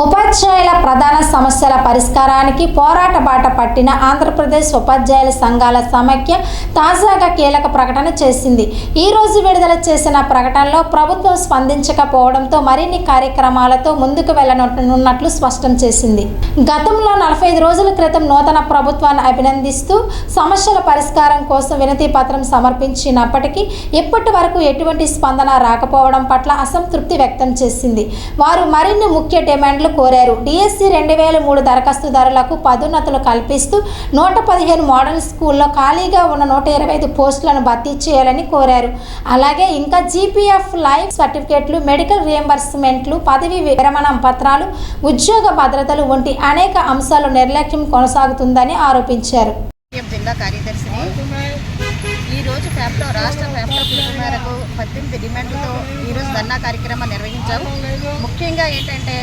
ఉపాధ్యాయుల ప్రధాన సమస్యల పరిష్కారానికి పోరాట బాట పట్టిన ఆంధ్రప్రదేశ్ ఉపాధ్యాయుల సంఘాల సమైక్య తాజాగా కీలక ప్రకటన చేసింది. ఈ రోజు విడుదల చేసిన ప్రకటనలో ప్రభుత్వం స్పందించకపోవడంతో మరిన్ని కార్యక్రమాలతో ముందుకు వెళ్ళనున్నట్లు స్పష్టం చేసింది. గతంలో నలభై ఐదు రోజుల క్రితం నూతన ప్రభుత్వాన్ని అభినందిస్తూ సమస్యల పరిష్కారం కోసం వినతి పత్రం సమర్పించినప్పటికీ ఇప్పటి వరకు ఎటువంటి స్పందన రాకపోవడం పట్ల అసంతృప్తి వ్యక్తం చేసింది. వారు మరిన్ని ముఖ్య డిమాండ్ అధికారులు కోరారు. డిఎస్సి రెండు వేల మూడు దరఖాస్తుదారులకు పదోన్నతులు కల్పిస్తూ నూట పదిహేను మోడల్ స్కూల్లో ఖాళీగా ఉన్న నూట ఇరవై ఐదు పోస్టులను భర్తీ చేయాలని కోరారు. అలాగే ఇంకా జీపీఎఫ్ లైఫ్ సర్టిఫికేట్లు మెడికల్ రియంబర్స్మెంట్లు పదవి విరమణ పత్రాలు ఉద్యోగ భద్రతలు వంటి అనేక అంశాలు నిర్లక్ష్యం కొనసాగుతుందని ఆరోపించారు. జిల్లా కార్యదర్శిని? ఈరోజు ఫ్యాప్లో రాష్ట్ర ఫ్యాప్లో పిలుపు మేరకు పద్దెనిమిది డిమాండ్లతో ఈరోజు ధర్నా కార్యక్రమం నిర్వహించాం. ముఖ్యంగా ఏంటంటే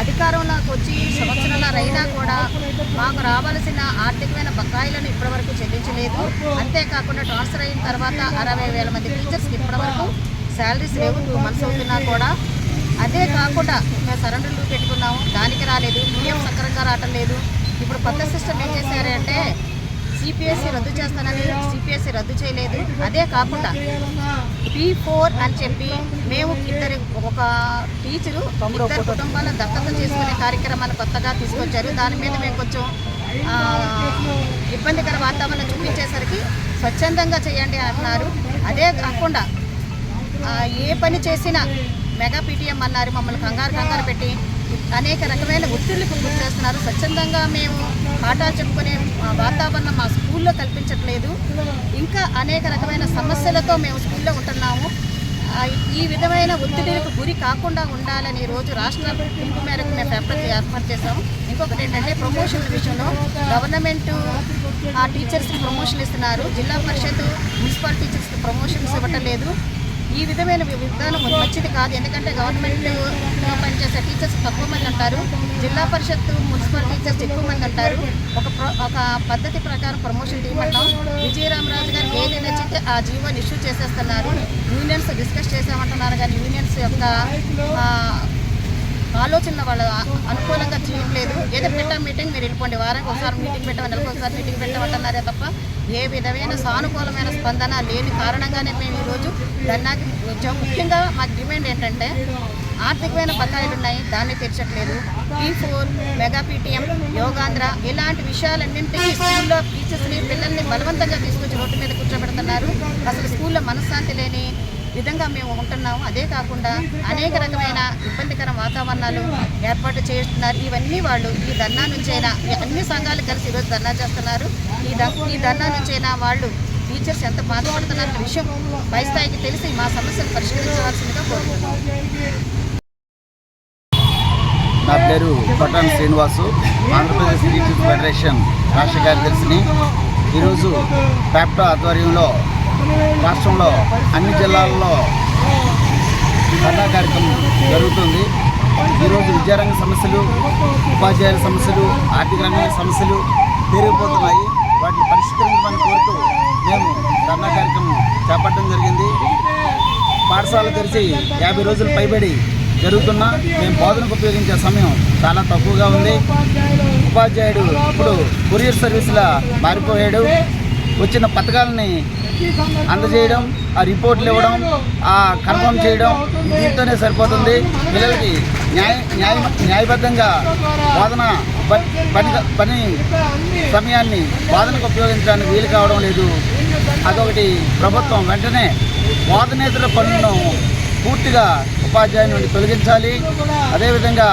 అధికారంలోకి వచ్చి సంవత్సరాల కూడా మాకు రావాల్సిన ఆర్థికమైన బకాయిలను ఇప్పటివరకు చెల్లించలేదు. అంతేకాకుండా ట్రాన్స్ఫర్ అయిన తర్వాత అరవై వేల మంది టీచర్స్కి ఇప్పటివరకు శాలరీస్ లేవు టూ మంత్స్ అవుతున్నా కూడా. అదే కాకుండా మేము సరెండర్లు పెట్టుకున్నాము. దానికి రాలేదు. పిఎం సక్రంగా రావటం లేదు. ఇప్పుడు కొత్త సిస్టమ్ ఏం చేశారంటే సిపిఎస్సి రద్దు చేస్తానని సిపిఎస్సి రద్దు చేయలేదు. అదే కాకుండా పీ ఫోర్ అని చెప్పి మేము ఇద్దరు ఒక టీచరు ఇద్దరు కుటుంబాలను దత్తత చేసుకునే కార్యక్రమాన్ని కొత్తగా తీసుకొచ్చారు. దాని మీద మేము కొంచెం ఇబ్బందికర వాతావరణం చూపించేసరికి స్వచ్ఛందంగా చేయండి అంటున్నారు అదే కాకుండా ఏ పని చేసినా మెగా పీటీఎం అన్నారు మమ్మల్ని కంగారు కంగారు పెట్టి అనేక రకమైన ఒత్తిళ్ళకు గురి చేస్తున్నారు. స్వచ్ఛందంగా మేము పాఠాలు చెప్పుకునే వాతావరణం మా స్కూల్లో కల్పించట్లేదు. ఇంకా అనేక రకమైన సమస్యలతో మేము స్కూల్లో ఉంటున్నాము. ఈ విధమైన ఒత్తిడిలకు గురి కాకుండా ఉండాలని రోజు రాష్ట్ర పిలుపు మేరకు మేము పేపర్ ఏర్పాటు చేసాము ఇంకొకటి ఏంటంటే ప్రమోషన్ విషయంలో గవర్నమెంట్ ఆ టీచర్స్కి ప్రమోషన్ ఇస్తున్నారు. జిల్లా పరిషత్ మున్సిపల్ టీచర్స్కి ప్రమోషన్స్ ఇవ్వటం లేదు. ఈ విధమైన విధానం మంచిది కాదు. ఎందుకంటే గవర్నమెంట్ పనిచేసే టీచర్స్ తక్కువ మంది అంటారు. జిల్లా పరిషత్ మున్సిపల్ టీచర్స్ ఎక్కువ మంది అంటారు. ఒక ప్ర- ఒక పద్ధతి ప్రకారం ప్రమోషన్ తీయమంటాం. విజయరామరాజు గారు ఏది నచ్చితే ఆ జీవోని ఇష్యూ చేసేస్తున్నారు. యూనియన్స్ డిస్కస్ చేసామంటున్నారు. కానీ యూనియన్స్ యొక్క ఆలోచన వాళ్ళ అనుకూలంగా చేయట్లేదు. ఏదో పెట్టాం మీటింగ్ మీరు వెళ్ళిపోండి. వారానికి ఒకసారి మీటింగ్ పెట్టామని నెలకు ఒకసారి మీటింగ్ పెట్టమంటున్నారే తప్ప ఏ విధమైన సానుకూలమైన స్పందన లేని కారణంగానే మేము ఈరోజు ధర్నాకి ముఖ్యంగా మా డిమాండ్ ఏంటంటే ఆర్థికమైన బకాయిలు ఉన్నాయి దాన్ని తీర్చట్లేదు. P four mega PTM Yogandhra ఇలాంటి విషయాలన్నింటినీ స్కూల్లో టీచర్స్ని పిల్లల్ని బలవంతంగా తీసుకొచ్చి రోడ్డు మీద కూర్చోబెడుతున్నారు. అసలు స్కూల్లో మనశ్శాంతి లేని విధంగా మేము ఉంటున్నాము. అదే కాకుండా అనేక రకమైన ఇబ్బందికర వాతావరణాలు ఏర్పాటు చేస్తున్నారు. ఇవన్నీ వాళ్ళు ఈ ధర్నా నుంచైనా అన్ని సంఘాలు కలిసి ఈరోజు ధర్నా చేస్తున్నారు. ఈ ఈ ధర్నా నుంచైనా వాళ్ళు టీచర్స్ ఎంత బాధపడుతున్నారన్న విషయం పైస్థాయికి తెలిసి మా సమస్యలు పరిష్కరించవలసిందిగా కోరుతున్నాం నా పేరు పట్టాన్ శ్రీనివాసు ఆంధ్రప్రదేశ్ టీచర్స్ ఫెడరేషన్ రాష్ట్ర కార్యదర్శిని. ఈరోజు ప్యాప్టో ఆధ్వర్యంలో రాష్ట్రంలో అన్ని జిల్లాల్లో ధర్నా కార్యక్రమం జరుగుతుంది. ఈరోజు విద్యారంగ సమస్యలు ఉపాధ్యాయుల సమస్యలు ఆర్థిక రంగ సమస్యలు పెరిగిపోతున్నాయి వాటిని పరిష్కరించమని కోరుతూ మేము ధర్నా కార్యక్రమం చేపట్టడం జరిగింది. పాఠశాల తెరిచి యాభై రోజులు పైబడి జరుగుతున్నా మేము బోధనకు ఉపయోగించే సమయం చాలా తక్కువగా ఉంది. ఉపాధ్యాయుడు ఇప్పుడు కొరియర్ సర్వీసులా మారిపోయాడు. వచ్చిన పథకాలని అందజేయడం ఆ రిపోర్ట్లు ఇవ్వడం ఆ కన్ఫర్మ్ చేయడం దీంతోనే సరిపోతుంది. పిల్లలకి న్యాయ న్యాయ న్యాయబద్ధంగా బోధన పని పని పని సమయాన్ని బోధనకు ఉపయోగించడానికి వీలు కావడం లేదు. అదొకటి ప్రభుత్వం వెంటనే వాదనేతల పనులను పూర్తిగా ఉపాధ్యాయుని నుండి తొలగించాలి. అదేవిధంగా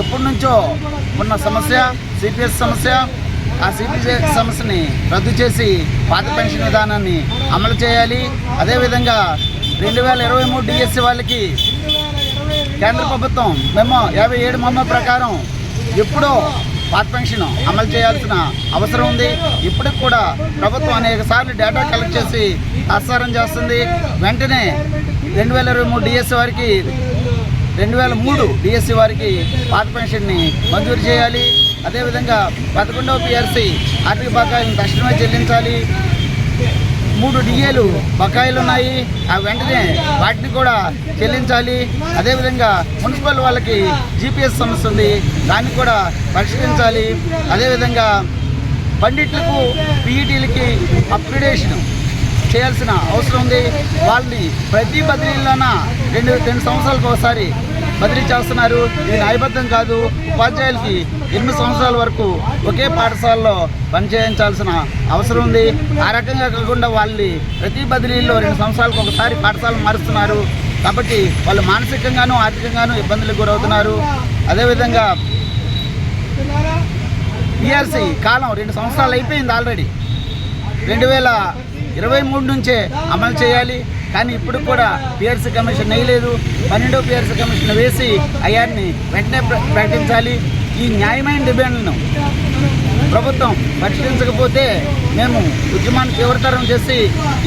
ఎప్పటి నుంచో ఉన్న సమస్య సిపిఎస్ సమస్య ఆ సిపిఎస్ సమస్యని రద్దు చేసి పాత పెన్షన్ విధానాన్ని అమలు చేయాలి. అదేవిధంగా రెండు వేల ఇరవై మూడు డిఎస్సి వాళ్ళకి కేంద్ర ప్రభుత్వం మేము యాభై ఏడు మమ్మ ప్రకారం ఎప్పుడో పాత పెన్షన్ అమలు చేయాల్సిన అవసరం ఉంది. ఇప్పటికి కూడా ప్రభుత్వం అనేక సార్లు డేటా కలెక్ట్ చేసి ప్రసారం చేస్తుంది. వెంటనే రెండు వేల ఇరవై మూడు డిఎస్సి వారికి రెండు వేల మూడు డిఎస్సి వారికి పాత పెన్షన్ని మంజూరు చేయాలి. అదేవిధంగా పదకొండవ పిఆర్సీ ఆర్థిక బకాయిని తక్షణమే చెల్లించాలి. మూడు డిఏలు బకాయిలు ఉన్నాయి. ఆ వెంటనే వాటిని కూడా చెల్లించాలి. అదేవిధంగా మున్సిపల్ వాళ్ళకి జీపీఎస్ సమస్య ఉంది. దాన్ని కూడా పరిష్కరించాలి. అదేవిధంగా పండిట్లకు పీఈటీలకి అప్గ్రేడేషన్ చేయాల్సిన అవసరం ఉంది. వాళ్ళని ప్రతి బదిలీలోన రెండు రెండు సంవత్సరాలకు ఒకసారి బదిలీ చేస్తున్నారు. ఇది న్యాయబద్ధం కాదు. ఉపాధ్యాయులకి ఎనిమిది సంవత్సరాల వరకు ఒకే పాఠశాలలో పనిచేయించాల్సిన అవసరం ఉంది. ఆ రకంగా కాకుండా వాళ్ళని ప్రతి బదిలీలో రెండు సంవత్సరాలకు ఒకసారి పాఠశాలను మారుస్తున్నారు. కాబట్టి వాళ్ళు మానసికంగానూ ఆర్థికంగానూ ఇబ్బందులకు గురవుతున్నారు. అదేవిధంగా పిఆర్సీ కాలం రెండు సంవత్సరాలు అయిపోయింది ఆల్రెడీ రెండు వేల ఇరవై మూడు నుంచే అమలు చేయాలి. కానీ ఇప్పుడు కూడా పిఆర్సీ కమిషన్ వేయలేదు. పన్నెండో పిఆర్సీ కమిషన్ వేసి అయ్యాన్ని వెంటనే ప్ర- ప్రకటించాలి. ఈ న్యాయమైన డిమాండ్లను ప్రభుత్వం పరిష్కరించకపోతే మేము ఉద్యమాన్ని తీవ్రతరం చేసి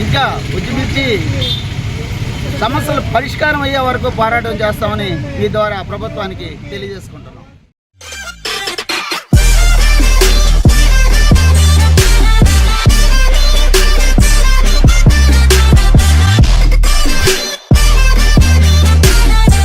ఇంకా ఉద్యమించి సమస్యలు పరిష్కారం అయ్యే వరకు పోరాటం చేస్తామని ఈ ద్వారా ప్రభుత్వానికి తెలియజేసుకుంటున్నాం.